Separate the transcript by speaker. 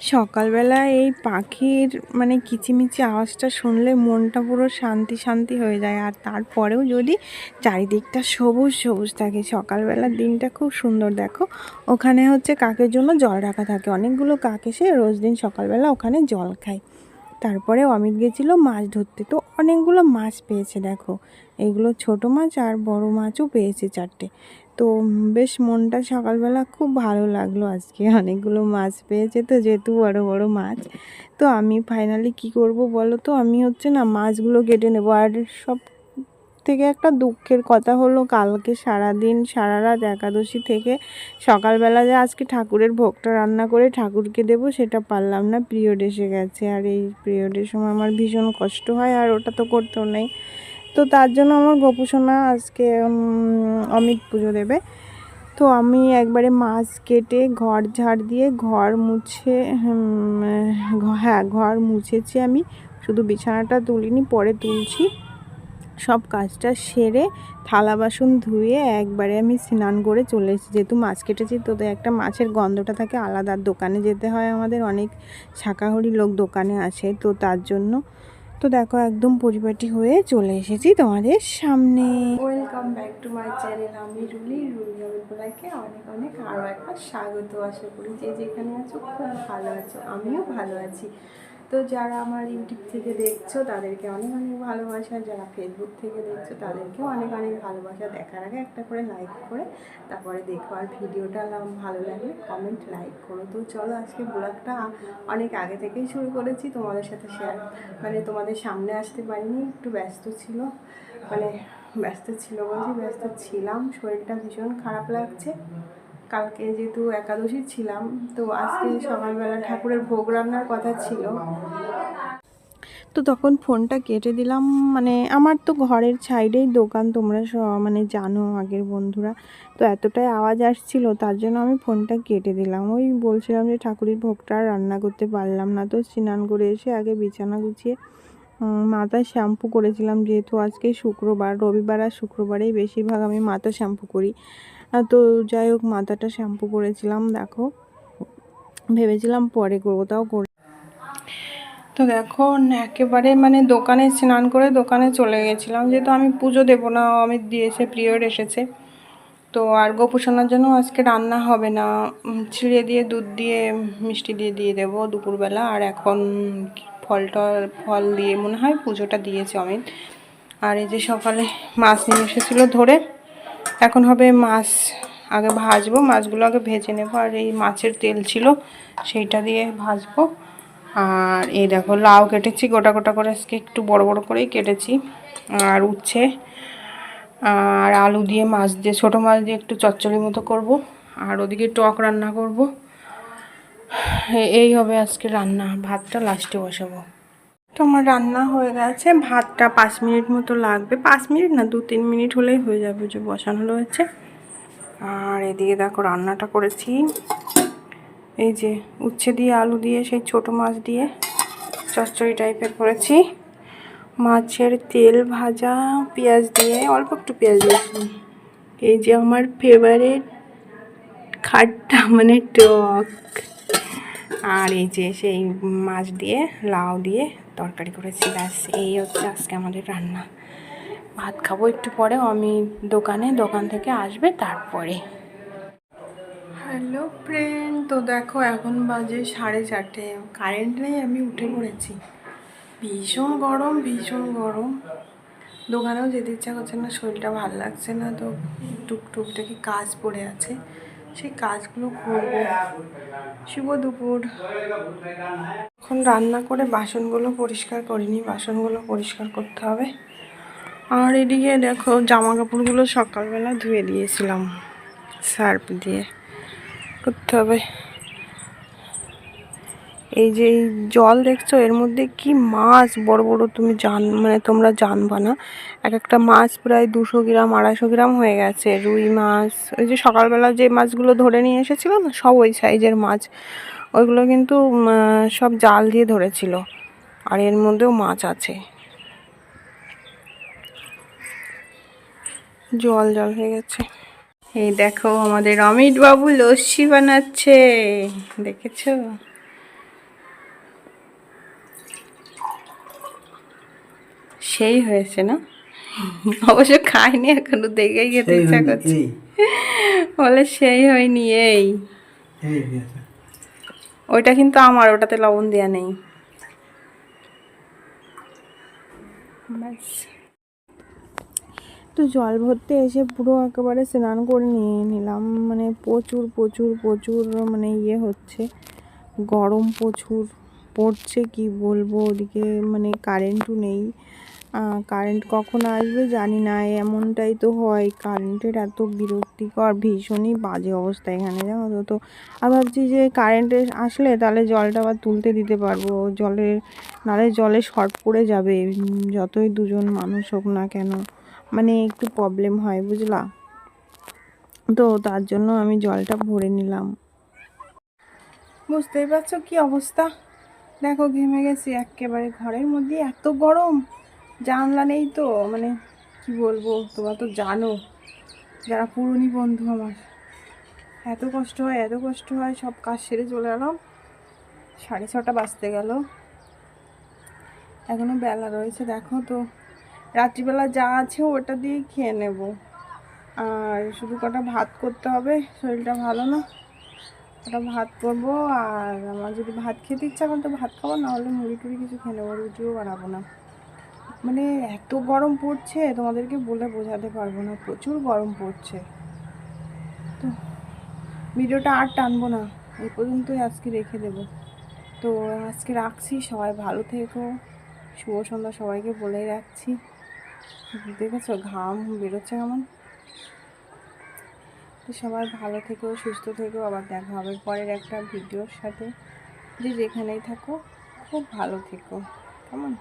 Speaker 1: সকালবেলা এই পাখির মানে কিচিমিচি আওয়াজটা শুনলে মনটা পুরো শান্তি শান্তি হয়ে যায়। আর তারপরেও যদি চারিদিকটা সবুজ সবুজ থাকে, সকালবেলার দিনটা খুব সুন্দর। দেখো, ওখানে হচ্ছে কাকের জন্য জল রাখা থাকে। অনেকগুলো কাক এসে রোজ দিন সকালবেলা ওখানে জল খায়। তারপরে অমিত গেছিল মাছ ধরতে। তো অনেকগুলো মাছ পেয়েছে, দেখো। এগুলো ছোট মাছ আর বড় মাছও পেয়েছে চারটে। তো বেশ মনটা সকালবেলা খুব ভালো লাগল আজকে। অনেকগুলো মাছ পেয়েছে তো, যেহেতু বড় বড় মাছ। তো আমি ফাইনালি কি করব বলো তো? আমি হচ্ছে না মাছগুলো কেটে নেব। আর সব থেকে একটা দুঃখের কথা হলো, কালকে সারাদিন, সারা রাত একাদশী থেকে সকালবেলা যে আজকে ঠাকুরের ভোগটা রান্না করে ঠাকুরকে দেবো, সেটা পারলাম না। পিরিয়ড এসে গেছে। আর এই পিরিয়ডের সময় আমার ভীষণ কষ্ট হয়, আর ওটা তো করতেও নেই। তো তার জন্য আমার গোপুসোনা আজকে অমিত পুজো দেবে। তো আমি একবারে মাছ কেটে ঘর ঝাড় দিয়ে ঘর মুছে হ্যাঁ ঘর মুছেছি আমি। শুধু বিছানাটা তুলিনি, পরে তুলছি। সব কাজটা সেরে থালা বাসন ধুয়ে একবারে আমি স্নান করে চলে এসেছি। যেহেতু মাছ কেটেছি, তো একটা মাছের গন্ধটা থাকে, আলাদা। দোকানে যেতে হয় আমাদের, অনেক শাকাহারি লোক দোকানে আসে, তো তার জন্য তো দেখো, একদম পরিপাটি হয়ে চলে এসেছি তোমাদের সামনে। Welcome back to my channel আমি রুলি রুলি আমাকে অনেক অনেক আরও একবার স্বাগত আশা করি। যে যেখানে আছো, খুব ভালো আছো, আমিও ভালো আছি। তো যারা আমার ইউটিউব থেকে দেখছ, তাদেরকে অনেক অনেক ভালোবাসা। যারা ফেসবুক থেকে দেখছ, তাদেরকেও অনেক অনেক ভালোবাসা। দেখার আগে একটা করে লাইক করে, তারপরে দেখো আর ভিডিওটা ভালো লাগলে কমেন্ট লাইক করো। তো চলো আজকে ব্লগটা অনেক আগে থেকেই শুরু করেছি তোমাদের সাথে শেয়ার মানে তোমাদের সামনে আসতে পারিনি, একটু ব্যস্ত ছিল। মানে ব্যস্ত ছিল বলছি, ব্যস্ত ছিলাম। শরীরটা ভীষণ খারাপ লাগছে। কালকে যেহেতু একাদশী ছিলাম, তো আজকে সকালবেলা ঠাকুরের ভোগ রান্নার কথা ছিল। তো তখন ফোনটা কেটে দিলাম মানে আমার তো ঘরের সাইডেই দোকান তোমরা মানে জানো আগের বন্ধুরা। তো এতটাই আওয়াজ আসছিল, তার জন্য আমি ফোনটা কেটে দিলাম। ওই বলছিলাম যে ঠাকুরের ভোগটা রান্না করতে পারলাম না, তো স্নান করে এসে আগে বিছানা গুছিয়ে মাথায় শ্যাম্পু করেছিলাম। যেহেতু আজকে শুক্রবার, রবিবার আর শুক্রবারেই বেশিরভাগ আমি মাথা শ্যাম্পু করি। তো যাই হোক, মাথাটা শ্যাম্পু করেছিলাম, দেখো। ভেবেছিলাম পরে করব, তাও করে। তো দেখো, একেবারে মানে দোকানে স্নান করে দোকানে চলে গেছিলাম, যেহেতু আমি পুজো দেবো না অমিত দিয়েছে পিরিয়ড এসেছে। তো আর গোপুসোনার জন্য আজকে রান্না হবে না। ছিঁড়ে দিয়ে, দুধ দিয়ে, মিষ্টি দিয়ে দিয়ে দেবো দুপুরবেলা। আর এখন ফল টল ফল দিয়ে মনে হয় পুজোটা দিয়েছে অমিত। আর এই যে সকালে মাছ নিয়ে এসেছিল ধরে এখন হবে মাছ আগে ভাজবো, মাছগুলো আগে ভেজে নেব। আর এই মাছের তেল ছিল সেইটা দিয়ে ভাজবো। আর এই দেখো লাউ কেটেছি, গোটা গোটা করে আজকে একটু বড় বড় করেই কেটেছি। আর উচ্ছে, আর আলু দিয়ে মাছ দিয়ে, ছোটো মাছ দিয়ে একটু চচ্চড়ি মতো করব। আর ওদিকে টক রান্না করব। এই হবে আজকে রান্না, ভাতটা লাস্টে বসাবো। তো আমার রান্না হয়ে গেছে। ভাতটা পাঁচ মিনিট মতো লাগবে। পাঁচ মিনিট না দু তিন মিনিট হলেই হয়ে যাবে। যে বসানো রয়েছে। আর এদিকে দেখো রান্নাটা করেছি। এই যে উচ্ছে দিয়ে আলু দিয়ে, সেই ছোট মাছ দিয়ে চচ্চড়ি টাইপের করেছি। মাছের তেল ভাজা, পেঁয়াজ দিয়ে, অল্প একটু পেঁয়াজ দিয়েছি। এই যে আমার ফেভারিট খাট্টা মানে টক। আর এই যে সেই মাছ দিয়ে, লাউ দিয়ে তরকারি করেছি, ব্যাস। এই হচ্ছে আজকে আমাদের রান্না। ভাত খাব একটু পরে আমি দোকানে, দোকান থেকে আসবে তারপরে। হ্যালো ফ্রেন্ড তো দেখো এখন বাজে সাড়ে চারটে। কারেন্ট নেই, আমি উঠে পড়েছি। ভীষণ গরম ভীষণ গরম। দোকানেও যেতে ইচ্ছা করছে না, শরীরটা ভালো লাগছে না, তো টুকটুক থেকে কাজ পড়ে আছে। সেই কাজগুলো করব। শুভ দুপুর। এখন রান্না করে বাসনগুলো পরিষ্কার করিনি, বাসনগুলো পরিষ্কার করতে হবে। আর এদিকে দেখো জামা কাপড়গুলো সকালবেলা ধুয়ে দিয়েছিলাম, সার্ফ দিয়ে। করতে হবে। এই যে এই জল দেখছ, এর মধ্যে কি মাছ? বড় বড়, তুমি জান মানে তোমরা জানবা না। এক একটা মাছ প্রায় দুশো গ্রাম, আড়াইশো গ্রাম হয়ে গেছে। রুই মাছ, ওই যে সকালবেলা যে মাছগুলো ধরে নিয়ে এসেছিল না, সব ওই সাইজের মাছ। ওইগুলো কিন্তু সব জাল দিয়ে ধরেছিল। আর এর মধ্যেও মাছ আছে। জল জল হয়ে গেছে। এই দেখো, আমাদের অমিত বাবু লস্যি বানাচ্ছে। দেখেছ? সেই হয়েছে না? অবশ্য খাইনি এখনও দেখেই খেতে ইচ্ছা করছে। বলে সেই হয়নি এই। ওইটা কিন্তু আমার ওটাতে লবণ দেওয়া নেই। তো জল ভরতে এসে পুরো একেবারে স্নান করে নিয়ে নিলাম। মানে প্রচুর প্রচুর প্রচুর মানে ইয়ে হচ্ছে। গরম প্রচুর পড়ছে কি বলব? ওদিকে মানে কারেন্টও নেই। কারেন্ট কখন আসবে জানি না, এমনটাই তো হয়। কারেন্টের এত বিরক্তিকর, ভীষণই বাজে অবস্থা এখানে, জানো তো। তো আর ভাবছি যে কারেন্ট আসলে তাহলে জলটা আবার তুলতে দিতে পারব। জলের নালে জলে শর্ট পড়ে যাবে, যতই দুজন মানুষ হোক না কেন। মানে একটু প্রবলেম হয়, বুঝলা? তো তার জন্য আমি জলটা ভরে নিলাম। বুঝতেই পারছ কি অবস্থা? দেখো ঘেমে গেছি, একেবারে ঘরের মধ্যে এত গরম। জানলা নেই তো মানে কি বলব, তোমরা তো জানো, যারা পুরনি বন্ধু আমার। এত কষ্ট হয়, এত কষ্ট হয়, সব কাজ সেরে চলে এলাম। সাড়ে ছটা বাজতে গেল। এখনও বেলা রয়েছে, দেখো তো। রাত্রিবেলা যা আছে ওটা দিয়েই খেয়ে নেব। আর শুধু কটা ভাত করতে হবে, শরীরটা ভালো না। ওটা ভাত করব, আর আমার যদি ভাত খেতে ইচ্ছা করে তো ভাত খাব, নাহলে মুড়ি টুড়ি কিছু খেয়ে নেব, রুটিও বানাবো না। মানে এত গরম পড়ছে, তোমাদেরকে বলে বোঝাতে পারব না, প্রচুর গরম পড়ছে। তো ভিডিওটা আর টানবো না এই পর্যন্তই আজকে রেখে দেবো। তো আজকে রাখছি, সবাই ভালো থেকো, শুভ সন্ধ্যা সবাইকে বলেই রাখছি। দেখেছ, ঘাম বেরোচ্ছে কেমন? তো সবাই ভালো থেকো, সুস্থ থেকো, আবার দেখা হবে পরের একটা ভিডিওর সাথে। যে যেখানেই থাকো, খুব ভালো থেকো, কেমন?